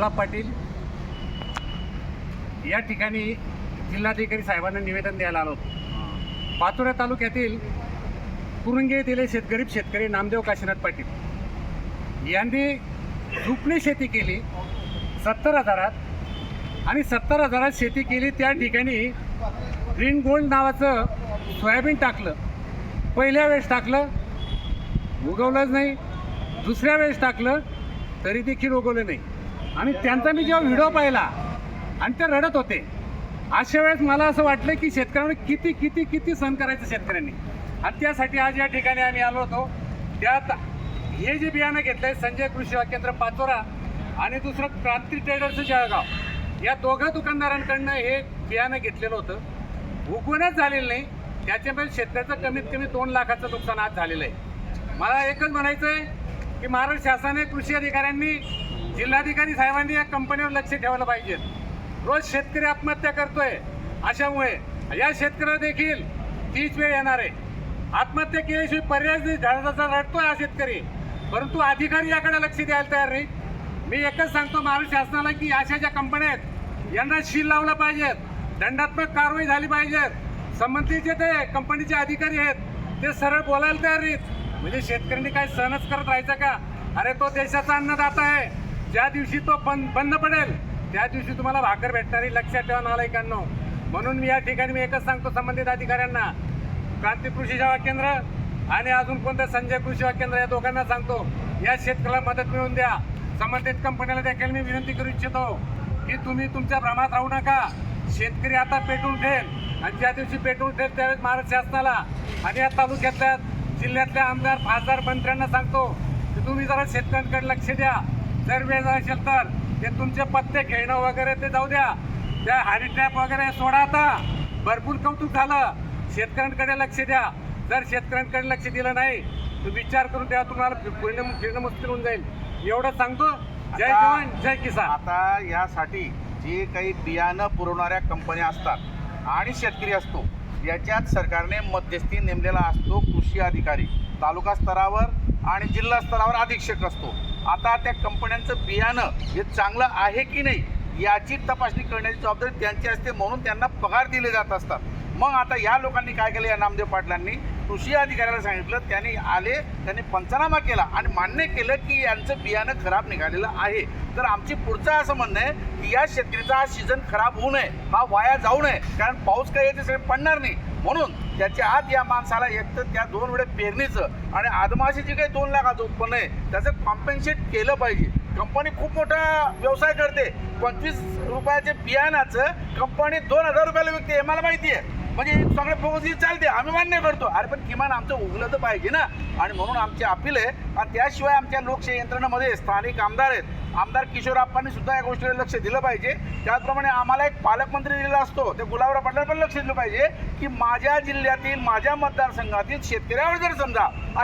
गुलाब पाटील. या ठिकाणी जिल्हाधिकारी साहेबांना निवेदन द्यायला आलो होतो. पाचोरा तालुक्यातील कुरुंगे येथील शेतगरीब शेतकरी नामदेव काशीनाथ पाटील. यांनी झुपणी शेती केली सत्तर हजारात. आणि सत्तर हजारात शेती केली त्या ठिकाणी ग्रीन गोल्ड नावाचं सोयाबीन टाकलं. पहिल्या वेळेस टाकलं उगवलंच नाही. दुसऱ्या वेळेस टाकलं तरी देखील उगवलं नाही. आणि त्यांचा मी जेव्हा व्हिडिओ पाहिला आणि ते रडत होते अशा वेळेस मला असं वाटलं की शेतकऱ्यांनी किती किती किती सहन करायचं शेतकऱ्यांनी. आणि त्यासाठी आज या ठिकाणी आम्ही आलो होतो. त्यात हे जे बियाणं घेतलंय संजय कृषी केंद्र पाचोरा आणि दुसरं क्रांती ट्रेडर्सचं जळगाव या दोघा दुकानदारांकडनं हे बियाणं घेतलेलं होतं. उगवणच झालेलं नाही. त्याच्यामुळे शेतकऱ्याचं कमीत कमी दोन लाखाचं नुकसान आज झालेलं आहे. मला एकच म्हणायचं आहे की महाराष्ट्र शासनाने कृषी अधिकाऱ्यांनी जिल्हाधिकारी साहेबांनी या कंपनीवर लक्ष ठेवायला पाहिजे. रोज शेतकरी आत्महत्या करतोय. अशामुळे या शेतकऱ्याला देखील तीच वेळ येणार आहे. आत्महत्या केल्याशिवाय पर्याय नाही. झाडाचा रडतोय हा शेतकरी. परंतु अधिकारी याकडे लक्ष द्यायला तयार नाही. मी एकच सांगतो महाराष्ट्र शासनाला की अशा ज्या कंपन्या आहेत यांना शील लावला पाहिजेत दंडात्मक कारवाई झाली पाहिजेत संबंधित जे ते कंपनीचे अधिकारी आहेत ते सरळ बोलायला तयार नाहीत. म्हणजे शेतकऱ्यांनी काय सहनच करत राहायचं का? अरे तो देशाचा अन्नदाता आहे. ज्या दिवशी तो बंद बंद पडेल त्या दिवशी तुम्हाला भाकर भेटणारी लक्षात ठेवा नालायकांनो. म्हणून मी या ठिकाणी मी एकच सांगतो संबंधित अधिकाऱ्यांना. क्रांती कृषी सेवा केंद्र आणि अजून कोणतं संजय कृषी सेवा केंद्र या दोघांना सांगतो. या शेतकऱ्याला मदत मिळवून द्या. संबंधित कंपन्याला देखील मी विनंती करू इच्छितो की तुम्ही तुमच्या भ्रमात राहू नका. शेतकरी आता पेटून ठेल आणि ज्या दिवशी पेटून ठेल त्यावेळेस महाराष्ट्र शासनाला आणि या तालुक्यातल्या जिल्ह्यातल्या आमदार खासदार मंत्र्यांना सांगतो की तुम्ही जरा शेतकऱ्यांकडे लक्ष द्या. जर वेळ असेल तर ते तुमचे पत्ते खेळणं वगैरे ते जाऊ द्या. त्या हारी ट्रॅप वगैरे सोडा आता. भरपूर कौतुक झालं. शेतकऱ्यांकडे लक्ष द्या. जर शेतकऱ्यांकडे लक्ष दिलं नाही तर विचार करून द्या तुम्हाला फिरणं फिरणं मुश्किल होऊन जाईल. एवढं सांगतो. जय जवान जय किसान. आता यासाठी जे काही बियाणं पुरवणाऱ्या कंपन्या असतात आणि शेतकरी असतो याच्यात सरकारने मध्यस्थी नेमलेला असतो कृषी अधिकारी. तालुका स्तरावर आणि जिल्हा स्तरावर अधीक्षक असतो. आता त्या कंपन्यांचं बियाणं हे चांगलं आहे की नाही याची तपासणी करण्याची जबाबदारी त्यांची असते म्हणून त्यांना पगार दिले जात असतात. मग आता या लोकांनी काय केलं या नामदेव पाटलांनी? कृषी अधिकाऱ्याला सांगितलं त्यांनी आले त्यांनी पंचनामा केला आणि मान्य केलं की यांचं बियाणं खराब निघालेलं आहे. तर आमची पुढचं असं म्हणणं आहे की या शेतकरीचा हा सीझन खराब होऊ नये हा वाया जाऊ नये कारण पाऊस काही याच्यासाठी सगळे पडणार नाही. म्हणून त्याच्या आत या माणसाला एक तर त्या दोन वेळे पेरणीचं आणि आदमाशी जे काही दोन लाखाचं उत्पन्न आहे त्याचं कॉम्पेन्सेट केलं पाहिजे. कंपनी खूप मोठा व्यवसाय करते. पंचवीस रुपयाच्या बियाणाचं कंपनी दोन हजार रुपयाला विकते हे मला माहिती आहे. म्हणजे सगळे फोकस चालते आम्ही मान्य करतो. अरे पण किमान आमचं उगलं तर पाहिजे ना. आणि म्हणून आमची अपील आहे. आणि त्याशिवाय आमच्या लोकशाही यंत्रणेमध्ये स्थानिक आमदार आहेत. आमदार किशोरप्पांनी सुद्धा या गोष्टीला लक्ष दिलं पाहिजे. त्याचप्रमाणे आम्हाला एक पालकमंत्री दिलेला असतो. ते गुलाबराव पाटलांना पण लक्ष दिलं पाहिजे की माझ्या जिल्ह्यातील माझ्या मतदारसंघातील शेतकऱ्यावर जर समजा